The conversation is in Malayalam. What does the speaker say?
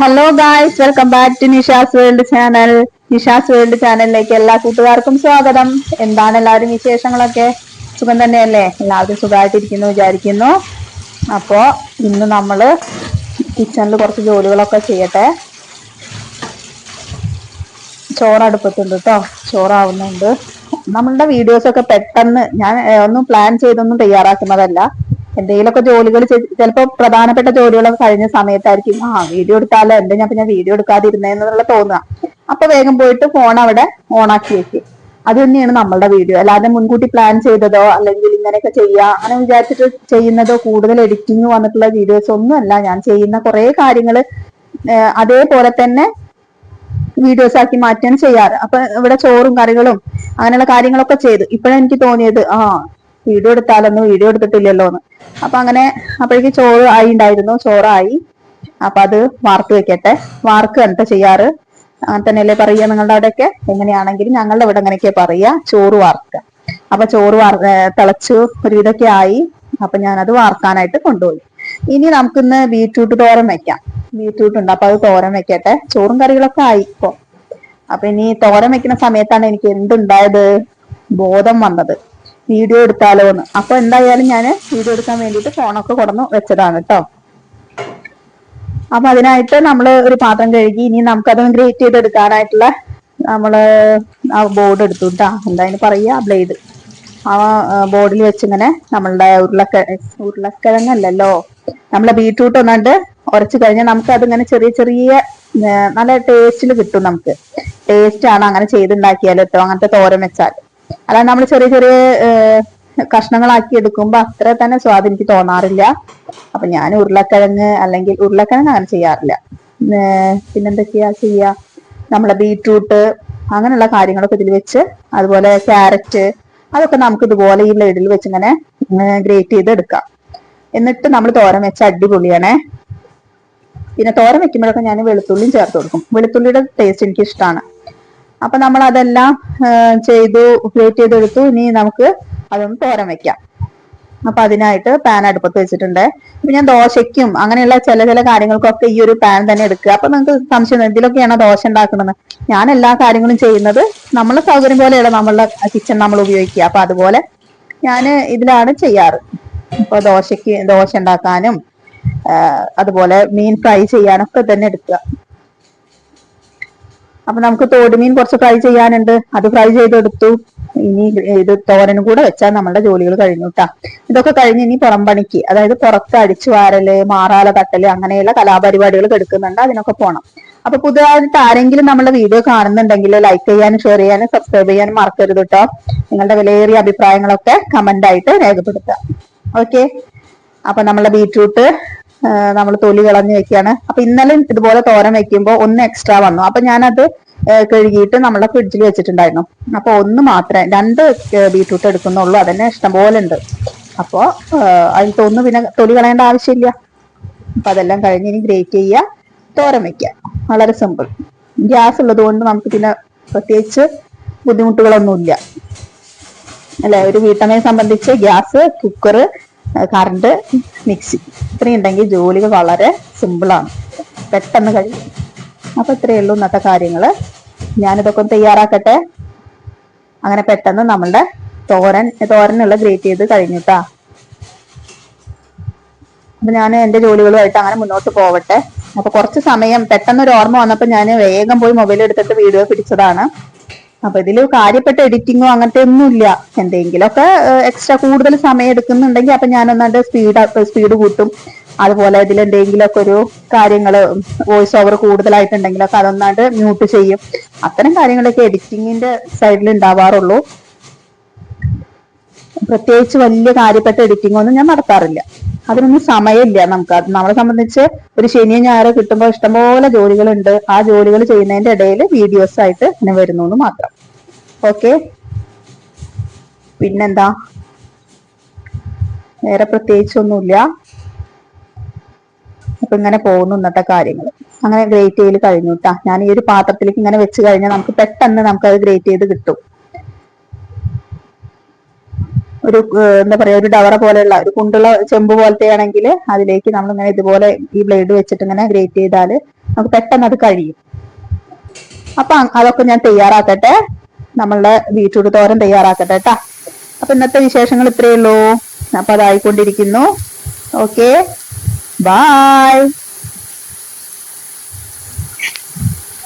Hello guys welcome back to Nisha's world channel Nisha's world ചാനലിലേക്ക് എല്ലാ കൂട്ടുകാർക്കും സ്വാഗതം. എന്താണ് എല്ലാവരും വിശേഷങ്ങളൊക്കെ? സുഖം തന്നെയല്ലേ? എല്ലാവരും സുഖമായിട്ടിരിക്കുന്നു വിചാരിക്കുന്നു. അപ്പോ ഇന്ന് നമ്മൾ കിച്ചണിൽ കുറച്ച് ജോലികളൊക്കെ ചെയ്യട്ടെ. ചോറ് അടുപ്പത്തുണ്ട് കേട്ടോ ചോറാവുന്നുണ്ട്. നമ്മളുടെ വീഡിയോസ് ഒക്കെ പെട്ടെന്ന് ഞാൻ ഒന്നും പ്ലാൻ ചെയ്തൊന്നും തയ്യാറാക്കുന്നതല്ല. എന്തെങ്കിലുമൊക്കെ ജോലികൾ ചിലപ്പോൾ പ്രധാനപ്പെട്ട ജോലികളൊക്കെ കഴിഞ്ഞ സമയത്തായിരിക്കും. ആ വീഡിയോ എടുത്താലോ? എന്താ ഞാൻ പിന്നെ വീഡിയോ എടുക്കാതിരുന്നേന്നുള്ള തോന്നുക. അപ്പൊ വേഗം പോയിട്ട് ഫോൺ അവിടെ ഓണാക്കി വെക്കും. അത് തന്നെയാണ് നമ്മളുടെ വീഡിയോ. അല്ലാതെ മുൻകൂട്ടി പ്ലാൻ ചെയ്തതോ അല്ലെങ്കിൽ ഇങ്ങനെയൊക്കെ ചെയ്യാം അങ്ങനെ വിചാരിച്ചിട്ട് ചെയ്യുന്നതോ കൂടുതൽ എഡിറ്റിംഗ് വന്നിട്ടുള്ള വീഡിയോസ് ഒന്നുമല്ല ഞാൻ ചെയ്യുന്ന കുറെ കാര്യങ്ങൾ അതേപോലെ തന്നെ വീഡിയോസ് ആക്കി മാറ്റാൻ ചെയ്യാറ്. അപ്പൊ ഇവിടെ ചോറും കറികളും അങ്ങനെയുള്ള കാര്യങ്ങളൊക്കെ ചെയ്തു. ഇപ്പോഴെനിക്ക് തോന്നിയത് ആ വീഡിയോ എടുത്താലൊന്നും വീഡിയോ എടുത്തിട്ടില്ലല്ലോ എന്ന്. അപ്പൊ അങ്ങനെ അപ്പോഴേക്ക് ചോറ് ആയി ഉണ്ടായിരുന്നു ചോറായി. അപ്പൊ അത് വാർത്ത് വെക്കട്ടെ. വാർക്ക് എന്താ ചെയ്യാറ്? അങ്ങനെ തന്നെയല്ലേ പറയുക നിങ്ങളുടെ അവിടെയൊക്കെ? എങ്ങനെയാണെങ്കിലും ഞങ്ങളുടെ ഇവിടെ അങ്ങനെയൊക്കെ പറയുക. ചോറ് വാർക്കുക. അപ്പൊ ചോറ് വാർ തിളച്ചു ഒരുവിധമൊക്കെ ആയി. അപ്പൊ ഞാനത് വാർക്കാനായിട്ട് കൊണ്ടുപോയി. ഇനി നമുക്കിന്ന് ബീറ്റ്റൂട്ട് തോരൻ വെക്കാം. ബീറ്റ്റൂട്ട് ഉണ്ട്. അപ്പൊ അത് തോരൻ വെക്കട്ടെ. ചോറും കറികളൊക്കെ ആയി ഇപ്പൊ. അപ്പൊ ഇനി തോരൻ വെക്കുന്ന സമയത്താണ് എനിക്ക് എന്തുണ്ടായത് ബോധം വന്നത്. വീഡിയോ എടുത്താലോ എന്ന്. അപ്പൊ എന്തായാലും ഞാൻ വീഡിയോ എടുക്കാൻ വേണ്ടിയിട്ട് ഫോണൊക്കെ കൊടന്നു വെച്ചതാണ് കേട്ടോ അപ്പൊ അതിനായിട്ട് നമ്മൾ ഒരു പാത്രം കഴുകി ഇനി നമുക്കതൊന്ന് ഗ്രേറ്റ് ചെയ്തെടുക്കാനായിട്ടുള്ള നമ്മൾ ആ ബോർഡ് എടുത്തു കേട്ടാ എന്തായാലും പറയുക? പറയാ ബ്ലേഡ് ആ ബോർഡിൽ വെച്ചിങ്ങനെ നമ്മളുടെ ഉരുളക്ക ഉരുളക്കിഴങ്ങല്ലല്ലോ. നമ്മളെ ബീട്രൂട്ട് ഒന്നാണ്ട് ഉരച്ചു കഴിഞ്ഞാൽ നമുക്ക് അതിങ്ങനെ ചെറിയ ചെറിയ നല്ല ടേസ്റ്റിൽ കിട്ടും നമുക്ക്. ടേസ്റ്റ് ആണ് അങ്ങനെ ചെയ്തുണ്ടാക്കിയാലോ അങ്ങനത്തെ തോരൻ വെച്ചാൽ അല്ലാതെ നമ്മൾ ചെറിയ ചെറിയ കഷ്ണങ്ങളാക്കി എടുക്കുമ്പോൾ അത്ര തന്നെ സ്വാദ് എനിക്ക് തോന്നാറില്ല. അപ്പൊ ഞാൻ ഉരുളക്കിഴങ്ങ് അല്ലെങ്കിൽ ഉരുളക്കിഴങ്ങ് അങ്ങനെ ചെയ്യാറില്ല. പിന്നെന്തൊക്കെയാ ചെയ്യാ? നമ്മളെ ബീട്രൂട്ട് അങ്ങനെയുള്ള കാര്യങ്ങളൊക്കെ ഇതിൽ വെച്ച് അതുപോലെ ക്യാരറ്റ് അതൊക്കെ നമുക്ക് ഇതുപോലെ ഈ ബ്ലേഡിൽ വെച്ച് ഇങ്ങനെ ഗ്രേറ്റ് ചെയ്ത് എടുക്കാം. എന്നിട്ട് നമ്മൾ തോരൻ വെച്ച അടിപൊളിയാണേ. പിന്നെ തോരൻ വെക്കുമ്പോഴൊക്കെ ഞാൻ വെളുത്തുള്ളിയും ചേർത്ത് കൊടുക്കും. വെളുത്തുള്ളിയുടെ ടേസ്റ്റ് എനിക്ക് ഇഷ്ടമാണ് അപ്പൊ നമ്മൾ അതെല്ലാം ചെയ്തു ഗ്രേറ്റ് ചെയ്തെടുത്തു. ഇനി നമുക്ക് അതൊന്ന് തോരൻ വെക്കാം. അപ്പൊ അതിനായിട്ട് പാൻ അടുപ്പത്ത് വെച്ചിട്ടുണ്ട്. ഇപ്പൊ ഞാൻ ദോശയ്ക്കും അങ്ങനെയുള്ള ചില ചില കാര്യങ്ങൾക്കൊക്കെ ഈ ഒരു പാൻ തന്നെ എടുക്കുക. അപ്പൊ നിങ്ങൾക്ക് സംശയം എന്തിലൊക്കെയാണ് ദോശ ഉണ്ടാക്കുന്നത്? ഞാൻ എല്ലാ കാര്യങ്ങളും ചെയ്യുന്നത് നമ്മളെ സൗകര്യം പോലെയുള്ള നമ്മളുടെ കിച്ചൺ നമ്മൾ ഉപയോഗിക്കുക. അപ്പൊ അതുപോലെ ഞാൻ ഇതിലാണ് ചെയ്യാറ്. ഇപ്പൊ ദോശയ്ക്ക് ദോശ ഉണ്ടാക്കാനും അതുപോലെ മീൻ ഫ്രൈ ചെയ്യാനൊക്കെ തന്നെ എടുക്കുക. അപ്പൊ നമുക്ക് തോടുമീൻ കുറച്ച് ഫ്രൈ ചെയ്യാനുണ്ട്. അത് ഫ്രൈ ചെയ്തെടുത്തു. ഇനി ഇത് തോരനും കൂടെ വെച്ചാൽ നമ്മളുടെ ജോലികൾ കഴിഞ്ഞു കേട്ടാ ഇതൊക്കെ കഴിഞ്ഞ് ഇനി പുറം പണിക്ക് അതായത് പുറത്ത് അടിച്ചു വാരൽ മാറാല തട്ടൽ അങ്ങനെയുള്ള കലാപരിപാടികൾ എടുക്കുന്നുണ്ട് അതിനൊക്കെ പോണം. അപ്പൊ പുതുതായിട്ട് ആരെങ്കിലും നമ്മളെ വീഡിയോ കാണുന്നുണ്ടെങ്കിൽ ലൈക്ക് ചെയ്യാനും ഷെയർ ചെയ്യാനും സബ്സ്ക്രൈബ് ചെയ്യാനും മറക്കരുത് കേട്ടോ നിങ്ങളുടെ വിലയേറിയ അഭിപ്രായങ്ങളൊക്കെ കമന്റ് ആയിട്ട് രേഖപ്പെടുത്തുക. ഓക്കെ അപ്പൊ നമ്മളെ ബീട്രൂട്ട് നമ്മൾ തൊലി കളഞ്ഞു വെക്കുകയാണ് അപ്പൊ ഇന്നലെ ഇതുപോലെ തോരൻ വെക്കുമ്പോൾ ഒന്ന് എക്സ്ട്രാ വന്നു. അപ്പൊ ഞാനത് കഴുകിയിട്ട് നമ്മളെ ഫ്രിഡ്ജിൽ വെച്ചിട്ടുണ്ടായിരുന്നു. അപ്പൊ ഒന്ന് മാത്രമേ രണ്ട് ബീട്രൂട്ട് എടുക്കുന്നുള്ളൂ. അതന്നെ ഇഷ്ടം പോലെ ഉണ്ട് അപ്പോ അതിൽ തോന്നുന്നു പിന്നെ തൊലി കളയേണ്ട ആവശ്യമില്ല. അപ്പൊ അതെല്ലാം കഴിഞ്ഞ് ഇനി ഗ്രേറ്റ് ചെയ്യുക തോരൻ വെക്കുക വളരെ സിമ്പിൾ ഗ്യാസ് ഉള്ളത് കൊണ്ട് നമുക്ക് പിന്നെ പ്രത്യേകിച്ച് ബുദ്ധിമുട്ടുകളൊന്നുമില്ല. അല്ലെ ഒരു വീട്ടമ്മയെ സംബന്ധിച്ച് ഗ്യാസ് കുക്കർ കറണ്ട് മിക്സി ഇത്രയും ഉണ്ടെങ്കിൽ ജോലികൾ വളരെ സിമ്പിളാണ് പെട്ടെന്ന് കഴിയും. അപ്പം ഇത്രയേ ഉള്ളൂ ഇന്നത്തെ കാര്യങ്ങൾ. ഞാനിതൊക്കെ ഒന്ന് തയ്യാറാക്കട്ടെ. അങ്ങനെ പെട്ടെന്ന് നമ്മളുടെ തോരൻ തോരനുള്ള ഗ്രേറ്റ് ചെയ്ത് കഴിഞ്ഞിട്ടാ അപ്പം ഞാൻ എന്റെ ജോലികളുമായിട്ട് അങ്ങനെ മുന്നോട്ട് പോവട്ടെ. അപ്പൊ കുറച്ച് സമയം പെട്ടെന്ന് ഒരു ഓർമ്മ വന്നപ്പോൾ ഞാൻ വേഗം പോയി മൊബൈൽ എടുത്തിട്ട് വീഡിയോ പിടിച്ചതാണ്. അപ്പൊ ഇതിൽ കാര്യപ്പെട്ട എഡിറ്റിങ്ങോ അങ്ങനത്തെ ഒന്നുമില്ല. എന്തെങ്കിലുമൊക്കെ എക്സ്ട്രാ കൂടുതൽ സമയം എടുക്കുന്നുണ്ടെങ്കിൽ അപ്പൊ ഞാൻ ഒന്നാണ്ട് സ്പീഡ് സ്പീഡ് കൂട്ടും. അതുപോലെ ഇതിൽ എന്തെങ്കിലുമൊക്കെ ഒരു കാര്യങ്ങൾ വോയിസ് ഓവർ കൂടുതലായിട്ടുണ്ടെങ്കിലൊക്കെ അതൊന്നാണ്ട് മ്യൂട്ട് ചെയ്യും. അത്തരം കാര്യങ്ങളൊക്കെ എഡിറ്റിങ്ങിന്റെ സൈഡിൽ ഉണ്ടാവാറുള്ളൂ. പ്രത്യേകിച്ച് വലിയ കാര്യപ്പെട്ട എഡിറ്റിംഗ് ഒന്നും ഞാൻ നടത്താറില്ല. അതിനൊന്നും സമയമില്ല നമുക്ക്. അത് നമ്മളെ സംബന്ധിച്ച് ഒരു ശനിയും ഞായറും കിട്ടുമ്പോൾ ഇഷ്ടംപോലെ ജോലികളുണ്ട്. ആ ജോലികൾ ചെയ്യുന്നതിന്റെ ഇടയിൽ വീഡിയോസ് ആയിട്ട് ഇങ്ങനെ വരുന്നു എന്ന് മാത്രം. ഓക്കെ പിന്നെന്താ? വേറെ പ്രത്യേകിച്ചൊന്നുമില്ല. അപ്പൊ ഇങ്ങനെ പോകുന്നു ഇന്നത്തെ കാര്യങ്ങൾ. അങ്ങനെ ഗ്രേറ്റ് ചെയ്ത് കഴിഞ്ഞു കേട്ടാ ഞാൻ ഈ ഒരു പാത്രത്തിലേക്ക് ഇങ്ങനെ വെച്ച് കഴിഞ്ഞാൽ നമുക്ക് പെട്ടെന്ന് നമുക്ക് അത് ഗ്രേറ്റ് ചെയ്ത് കിട്ടും. ഒരു എന്താ പറയാ ഒരു ഡവറ പോലെയുള്ള ഒരു കുണ്ടുള്ള ചെമ്പ് പോലത്തെ ആണെങ്കിൽ അതിലേക്ക് നമ്മൾ ഇങ്ങനെ ഇതുപോലെ ഈ ബ്ലേഡ് വെച്ചിട്ട് ഇങ്ങനെ ഗ്രേറ്റ് ചെയ്താൽ നമുക്ക് പെട്ടെന്ന് അത് കഴിയും. അപ്പൊ അതൊക്കെ ഞാൻ തയ്യാറാക്കട്ടെ. നമ്മളുടെ ബീറ്റ്റൂട്ട് തോരൻ തയ്യാറാക്കട്ടെ കേട്ടാ അപ്പൊ ഇന്നത്തെ വിശേഷങ്ങൾ ഇത്രയേ ഉള്ളൂ. അപ്പൊ അതായിക്കൊണ്ടിരിക്കുന്നു. ഓക്കെ. ബായ്.